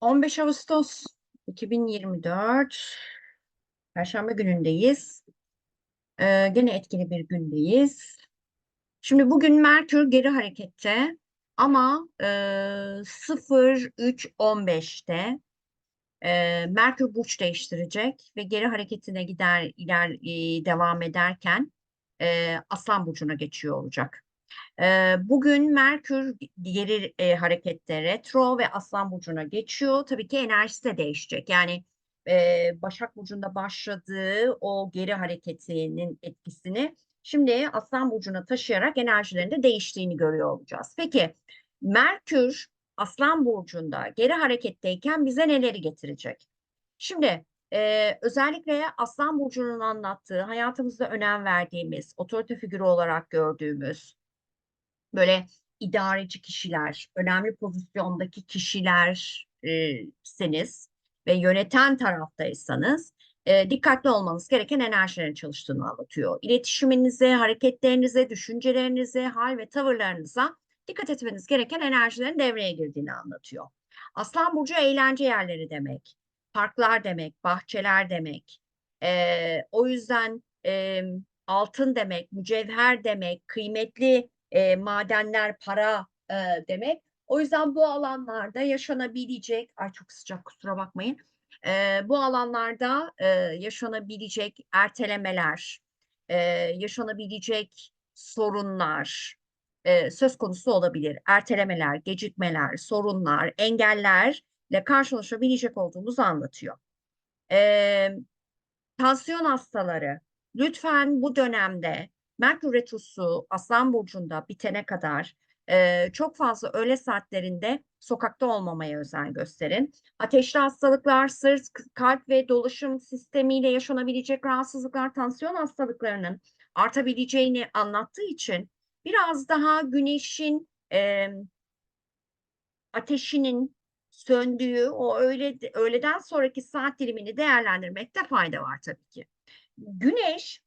15 Ağustos 2024 Perşembe günündeyiz. Ee, gene etkili bir gündeyiz. Şimdi bugün Merkür geri harekette ama e, 03.15'te e, Merkür burç değiştirecek ve geri hareketine gider iler e, devam ederken e, Aslan burcuna geçiyor olacak. Bugün Merkür geri e, harekette retro ve Aslan Burcu'na geçiyor. Tabii ki enerjisi de değişecek. Yani e, Başak Burcu'nda başladığı o geri hareketinin etkisini şimdi Aslan Burcu'na taşıyarak enerjilerinde değiştiğini görüyor olacağız. Peki Merkür Aslan Burcu'nda geri hareketteyken bize neleri getirecek? Şimdi e, özellikle Aslan Burcu'nun anlattığı, hayatımızda önem verdiğimiz, otorite figürü olarak gördüğümüz, böyle idareci kişiler, önemli pozisyondaki kişilerseniz ve yöneten taraftaysanız e, dikkatli olmanız gereken enerjilerin çalıştığını anlatıyor. İletişiminize, hareketlerinize, düşüncelerinize, hal ve tavırlarınıza dikkat etmeniz gereken enerjilerin devreye girdiğini anlatıyor. Aslan Burcu eğlence yerleri demek, parklar demek, bahçeler demek. E, o yüzden e, altın demek, mücevher demek, kıymetli e, madenler, para e, demek. O yüzden bu alanlarda yaşanabilecek, ay çok sıcak kusura bakmayın, e, bu alanlarda e, yaşanabilecek ertelemeler, e, yaşanabilecek sorunlar e, söz konusu olabilir. Ertelemeler, gecikmeler, sorunlar, engellerle karşılaşabilecek olduğumuzu anlatıyor. E, tansiyon hastaları, lütfen bu dönemde Merkür Retrosu Aslan Burcu'nda bitene kadar e, çok fazla öğle saatlerinde sokakta olmamaya özen gösterin. Ateşli hastalıklar, sırt, kalp ve dolaşım sistemiyle yaşanabilecek rahatsızlıklar, tansiyon hastalıklarının artabileceğini anlattığı için biraz daha güneşin e, ateşinin söndüğü o öğle, öğleden sonraki saat dilimini değerlendirmekte fayda var tabii ki. Güneş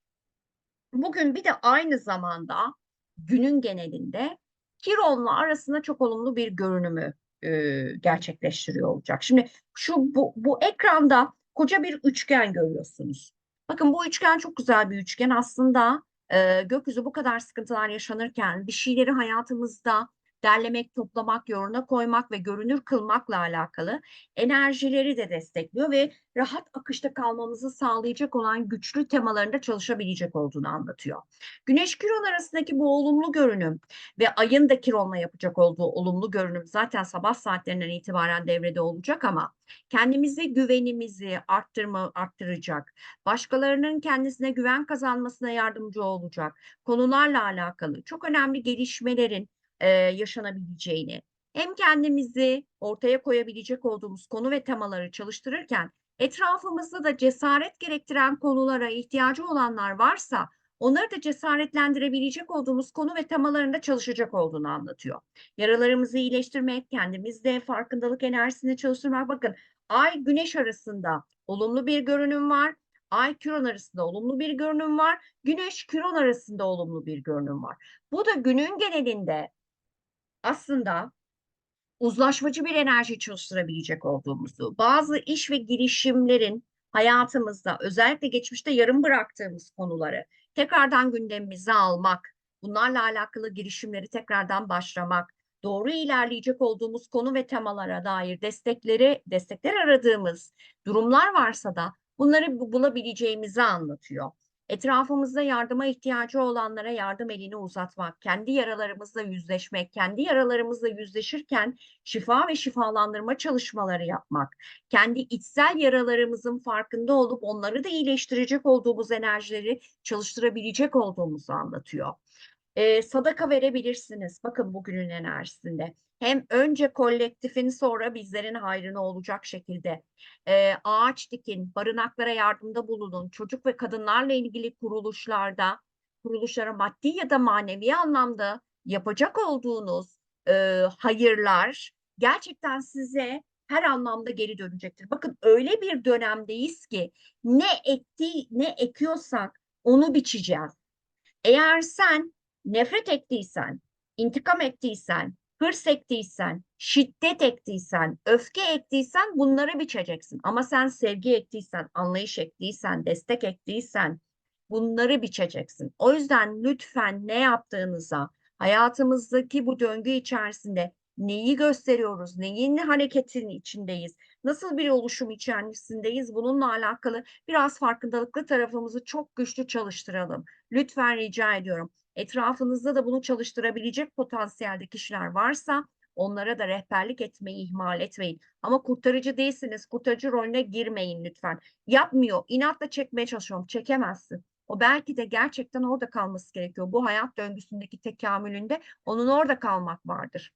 bugün bir de aynı zamanda günün genelinde Kiron'la arasında çok olumlu bir görünümü e, gerçekleştiriyor olacak. Şimdi şu bu, bu ekranda koca bir üçgen görüyorsunuz. Bakın bu üçgen çok güzel bir üçgen. Aslında e, gökyüzü bu kadar sıkıntılar yaşanırken bir şeyleri hayatımızda derlemek, toplamak, yoruna koymak ve görünür kılmakla alakalı enerjileri de destekliyor ve rahat akışta kalmamızı sağlayacak olan güçlü temalarında çalışabilecek olduğunu anlatıyor. Güneş Kiron arasındaki bu olumlu görünüm ve ayın da Kiron'la yapacak olduğu olumlu görünüm zaten sabah saatlerinden itibaren devrede olacak ama kendimize güvenimizi arttırma arttıracak, başkalarının kendisine güven kazanmasına yardımcı olacak konularla alakalı çok önemli gelişmelerin e, yaşanabileceğini, hem kendimizi ortaya koyabilecek olduğumuz konu ve temaları çalıştırırken etrafımızda da cesaret gerektiren konulara ihtiyacı olanlar varsa onları da cesaretlendirebilecek olduğumuz konu ve temalarında çalışacak olduğunu anlatıyor. Yaralarımızı iyileştirmek, kendimizde farkındalık enerjisini çalıştırmak. Bakın Ay Güneş arasında olumlu bir görünüm var. Ay Küron arasında olumlu bir görünüm var. Güneş Küron arasında olumlu bir görünüm var. Bu da günün genelinde aslında uzlaşmacı bir enerji çalıştırabilecek olduğumuzu, bazı iş ve girişimlerin hayatımızda özellikle geçmişte yarım bıraktığımız konuları tekrardan gündemimize almak, bunlarla alakalı girişimleri tekrardan başlamak, doğru ilerleyecek olduğumuz konu ve temalara dair destekleri, destekler aradığımız durumlar varsa da bunları bulabileceğimizi anlatıyor etrafımızda yardıma ihtiyacı olanlara yardım elini uzatmak, kendi yaralarımızla yüzleşmek, kendi yaralarımızla yüzleşirken şifa ve şifalandırma çalışmaları yapmak, kendi içsel yaralarımızın farkında olup onları da iyileştirecek olduğumuz enerjileri çalıştırabilecek olduğumuzu anlatıyor. E, sadaka verebilirsiniz. Bakın bugünün enerjisinde. Hem önce kolektifin sonra bizlerin hayrına olacak şekilde. E, ağaç dikin, barınaklara yardımda bulunun. Çocuk ve kadınlarla ilgili kuruluşlarda, kuruluşlara maddi ya da manevi anlamda yapacak olduğunuz e, hayırlar gerçekten size her anlamda geri dönecektir. Bakın öyle bir dönemdeyiz ki ne ekti ne ekiyorsak onu biçeceğiz. Eğer sen nefret ettiysen, intikam ettiysen, hırs ektiysen, şiddet ektiysen, öfke ektiysen bunları biçeceksin. Ama sen sevgi ektiysen, anlayış ektiysen, destek ektiysen bunları biçeceksin. O yüzden lütfen ne yaptığınıza, hayatımızdaki bu döngü içerisinde neyi gösteriyoruz, neyin hareketin içindeyiz, nasıl bir oluşum içerisindeyiz bununla alakalı biraz farkındalıklı tarafımızı çok güçlü çalıştıralım. Lütfen rica ediyorum. Etrafınızda da bunu çalıştırabilecek potansiyelde kişiler varsa onlara da rehberlik etmeyi ihmal etmeyin. Ama kurtarıcı değilsiniz. Kurtarıcı rolüne girmeyin lütfen. Yapmıyor. inatla çekmeye çalışıyorum. Çekemezsin. O belki de gerçekten orada kalması gerekiyor. Bu hayat döngüsündeki tekamülünde onun orada kalmak vardır.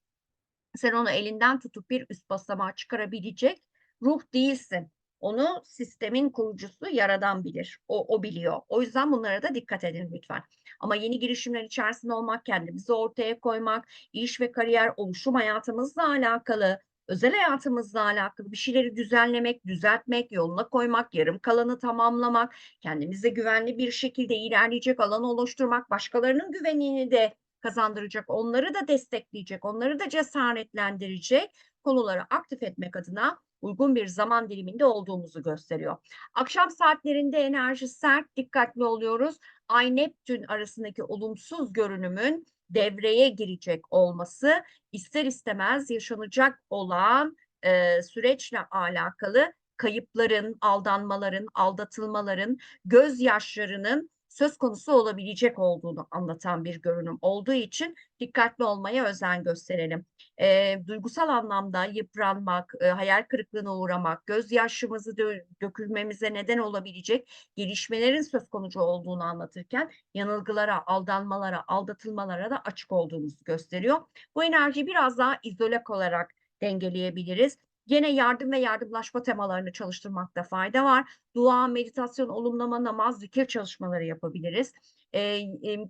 Sen onu elinden tutup bir üst basamağa çıkarabilecek ruh değilsin. Onu sistemin kurucusu yaradan bilir. O, o biliyor. O yüzden bunlara da dikkat edin lütfen. Ama yeni girişimler içerisinde olmak, kendimizi ortaya koymak, iş ve kariyer, oluşum hayatımızla alakalı, özel hayatımızla alakalı bir şeyleri düzenlemek, düzeltmek, yoluna koymak, yarım kalanı tamamlamak, kendimize güvenli bir şekilde ilerleyecek alan oluşturmak, başkalarının güvenini de kazandıracak, onları da destekleyecek, onları da cesaretlendirecek konuları aktif etmek adına uygun bir zaman diliminde olduğumuzu gösteriyor. Akşam saatlerinde enerji sert, dikkatli oluyoruz. Ay Neptün arasındaki olumsuz görünümün devreye girecek olması ister istemez yaşanacak olan e, süreçle alakalı kayıpların, aldanmaların, aldatılmaların, gözyaşlarının söz konusu olabilecek olduğunu anlatan bir görünüm olduğu için dikkatli olmaya özen gösterelim. E, duygusal anlamda yıpranmak, e, hayal kırıklığına uğramak, gözyaşımızı dö dökülmemize neden olabilecek gelişmelerin söz konusu olduğunu anlatırken yanılgılara, aldanmalara, aldatılmalara da açık olduğumuzu gösteriyor. Bu enerjiyi biraz daha izole olarak dengeleyebiliriz. Gene yardım ve yardımlaşma temalarını çalıştırmakta fayda var. Dua, meditasyon, olumlama, namaz, zikir çalışmaları yapabiliriz. E,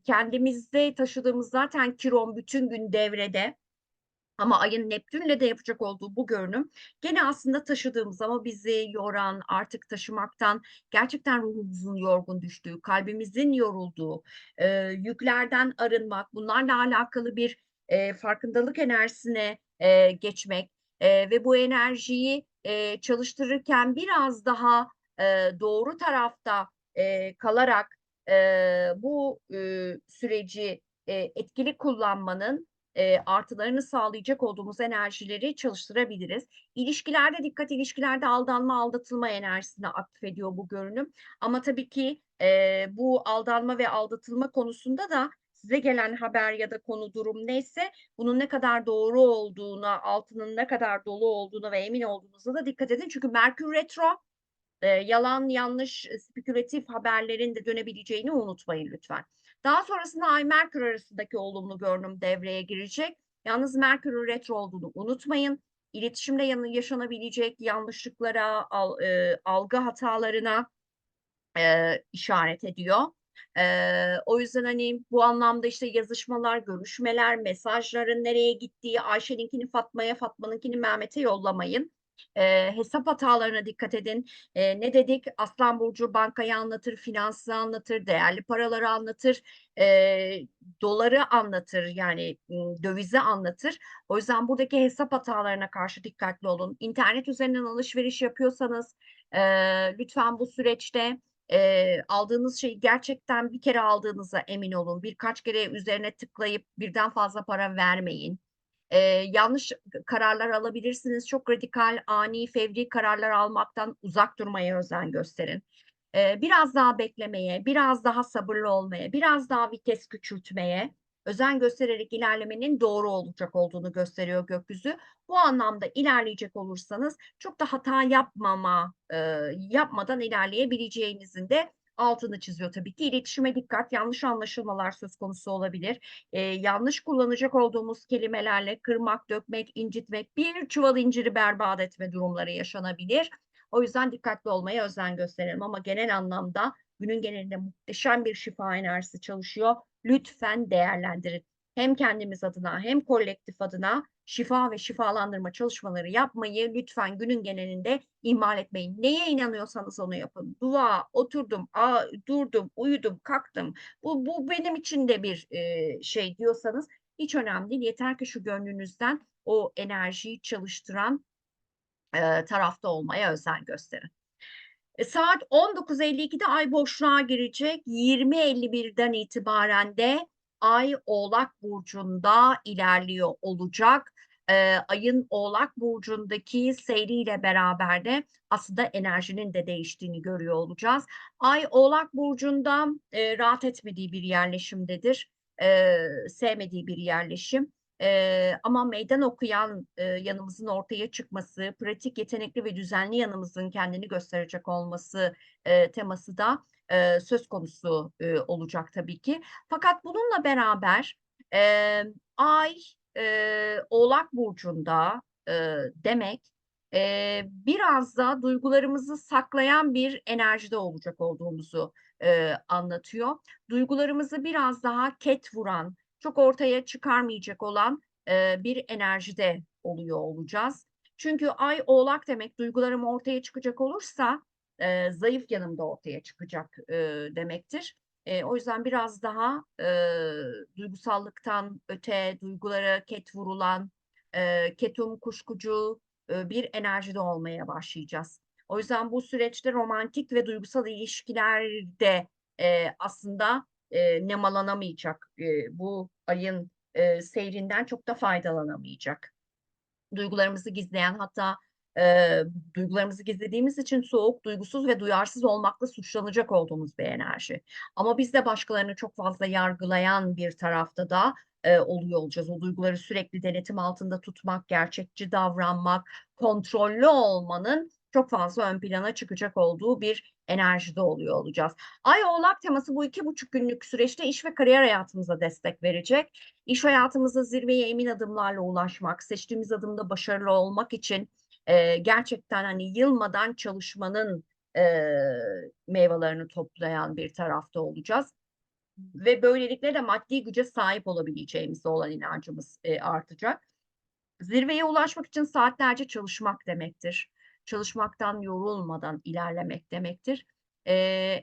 kendimizde taşıdığımız zaten kiron bütün gün devrede. Ama ayın Neptün'le de yapacak olduğu bu görünüm gene aslında taşıdığımız ama bizi yoran, artık taşımaktan gerçekten ruhumuzun yorgun düştüğü, kalbimizin yorulduğu, e, yüklerden arınmak, bunlarla alakalı bir e, farkındalık enerjisine e, geçmek, e, ve bu enerjiyi e, çalıştırırken biraz daha e, doğru tarafta e, kalarak e, bu e, süreci e, etkili kullanmanın e, artılarını sağlayacak olduğumuz enerjileri çalıştırabiliriz. İlişkilerde dikkat, ilişkilerde aldanma, aldatılma enerjisini aktif ediyor bu görünüm. Ama tabii ki e, bu aldanma ve aldatılma konusunda da size gelen haber ya da konu durum neyse bunun ne kadar doğru olduğuna, altının ne kadar dolu olduğuna ve emin olduğunuza da dikkat edin. Çünkü Merkür Retro e, yalan, yanlış, spekülatif haberlerin de dönebileceğini unutmayın lütfen. Daha sonrasında Ay Merkür arasındaki olumlu görünüm devreye girecek. Yalnız Merkür'ün retro olduğunu unutmayın. İletişimde yaşanabilecek yanlışlıklara, al, e, algı hatalarına e, işaret ediyor. Ee, o yüzden hani bu anlamda işte yazışmalar, görüşmeler, mesajların nereye gittiği, Ayşe'ninkini Fatma'ya, Fatma'nınkini Mehmet'e yollamayın. Ee, hesap hatalarına dikkat edin. Ee, ne dedik? Aslan Burcu bankayı anlatır, finansı anlatır, değerli paraları anlatır, e, doları anlatır, yani dövizi anlatır. O yüzden buradaki hesap hatalarına karşı dikkatli olun. İnternet üzerinden alışveriş yapıyorsanız e, lütfen bu süreçte e, aldığınız şeyi gerçekten bir kere aldığınıza emin olun. Birkaç kere üzerine tıklayıp birden fazla para vermeyin. E, yanlış kararlar alabilirsiniz. Çok radikal, ani, fevri kararlar almaktan uzak durmaya özen gösterin. E, biraz daha beklemeye, biraz daha sabırlı olmaya, biraz daha vites küçültmeye özen göstererek ilerlemenin doğru olacak olduğunu gösteriyor gökyüzü. Bu anlamda ilerleyecek olursanız çok da hata yapmama, e, yapmadan ilerleyebileceğinizin de altını çiziyor tabii ki. İletişime dikkat, yanlış anlaşılmalar söz konusu olabilir. Ee, yanlış kullanacak olduğumuz kelimelerle kırmak, dökmek, incitmek, bir çuval inciri berbat etme durumları yaşanabilir. O yüzden dikkatli olmaya özen gösterelim ama genel anlamda günün genelinde muhteşem bir şifa enerjisi çalışıyor lütfen değerlendirin. Hem kendimiz adına hem kolektif adına şifa ve şifalandırma çalışmaları yapmayı lütfen günün genelinde ihmal etmeyin. Neye inanıyorsanız onu yapın. Dua, oturdum, a, durdum, uyudum, kalktım. Bu, bu benim için de bir e, şey diyorsanız hiç önemli değil. Yeter ki şu gönlünüzden o enerjiyi çalıştıran e, tarafta olmaya özen gösterin. E, saat 19.52'de ay boşluğa girecek. 20.51'den itibaren de ay Oğlak Burcu'nda ilerliyor olacak. E, ayın Oğlak Burcu'ndaki seyriyle beraber de aslında enerjinin de değiştiğini görüyor olacağız. Ay Oğlak Burcu'nda e, rahat etmediği bir yerleşimdedir. E, sevmediği bir yerleşim. E, ama meydan okuyan e, yanımızın ortaya çıkması, pratik, yetenekli ve düzenli yanımızın kendini gösterecek olması e, teması da e, söz konusu e, olacak tabii ki. Fakat bununla beraber e, Ay e, Oğlak Burcu'nda e, demek e, biraz da duygularımızı saklayan bir enerjide olacak olduğumuzu e, anlatıyor. Duygularımızı biraz daha ket vuran, çok ortaya çıkarmayacak olan e, bir enerjide oluyor olacağız. Çünkü ay oğlak demek duygularım ortaya çıkacak olursa e, zayıf yanımda ortaya çıkacak e, demektir. E, o yüzden biraz daha e, duygusallıktan öte, duygulara ket vurulan, e, ketum kuşkucu e, bir enerjide olmaya başlayacağız. O yüzden bu süreçte romantik ve duygusal ilişkilerde e, aslında e, nemalanamayacak. E, bu ayın e, seyrinden çok da faydalanamayacak. Duygularımızı gizleyen hatta e, duygularımızı gizlediğimiz için soğuk, duygusuz ve duyarsız olmakla suçlanacak olduğumuz bir enerji. Ama biz de başkalarını çok fazla yargılayan bir tarafta da e, oluyor olacağız. O duyguları sürekli denetim altında tutmak, gerçekçi davranmak, kontrollü olmanın çok fazla ön plana çıkacak olduğu bir enerjide oluyor olacağız. Ay Oğlak teması bu iki buçuk günlük süreçte iş ve kariyer hayatımıza destek verecek. İş hayatımızda zirveye emin adımlarla ulaşmak, seçtiğimiz adımda başarılı olmak için e, gerçekten hani yılmadan çalışmanın e, meyvelerini toplayan bir tarafta olacağız. Ve böylelikle de maddi güce sahip olabileceğimize olan inancımız e, artacak. Zirveye ulaşmak için saatlerce çalışmak demektir çalışmaktan yorulmadan ilerlemek demektir. E,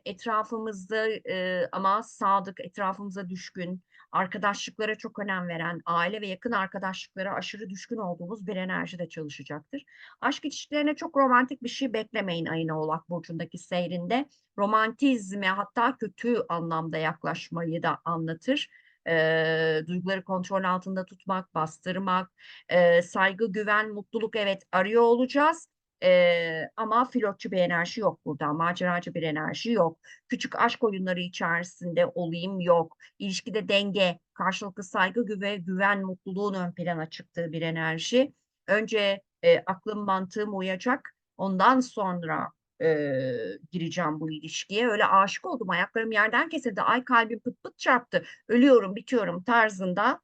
etrafımızda e, ama sadık, etrafımıza düşkün, arkadaşlıklara çok önem veren, aile ve yakın arkadaşlıklara aşırı düşkün olduğumuz bir enerjide çalışacaktır. Aşk ilişkilerine çok romantik bir şey beklemeyin ayın oğlak burcundaki seyrinde. Romantizme hatta kötü anlamda yaklaşmayı da anlatır e, duyguları kontrol altında tutmak, bastırmak, e, saygı, güven, mutluluk evet arıyor olacağız. Ee, ama flörtçü bir enerji yok burada. Maceracı bir enerji yok. Küçük aşk oyunları içerisinde olayım yok. İlişkide denge, karşılıklı saygı ve güven, mutluluğun ön plana çıktığı bir enerji. Önce e, aklım mantığım uyacak. Ondan sonra e, gireceğim bu ilişkiye. Öyle aşık oldum. Ayaklarım yerden kesildi. Ay kalbim pıt pıt çarptı. Ölüyorum, bitiyorum tarzında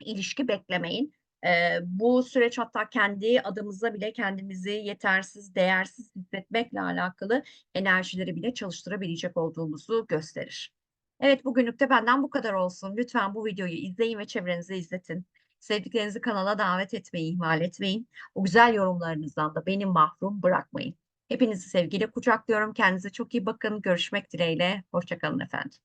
ilişki beklemeyin. E, bu süreç hatta kendi adımıza bile kendimizi yetersiz, değersiz hissetmekle alakalı enerjileri bile çalıştırabilecek olduğumuzu gösterir. Evet bugünlük de benden bu kadar olsun. Lütfen bu videoyu izleyin ve çevrenize izletin. Sevdiklerinizi kanala davet etmeyi ihmal etmeyin. O güzel yorumlarınızdan da beni mahrum bırakmayın. Hepinizi sevgiyle kucaklıyorum. Kendinize çok iyi bakın. Görüşmek dileğiyle. Hoşçakalın efendim.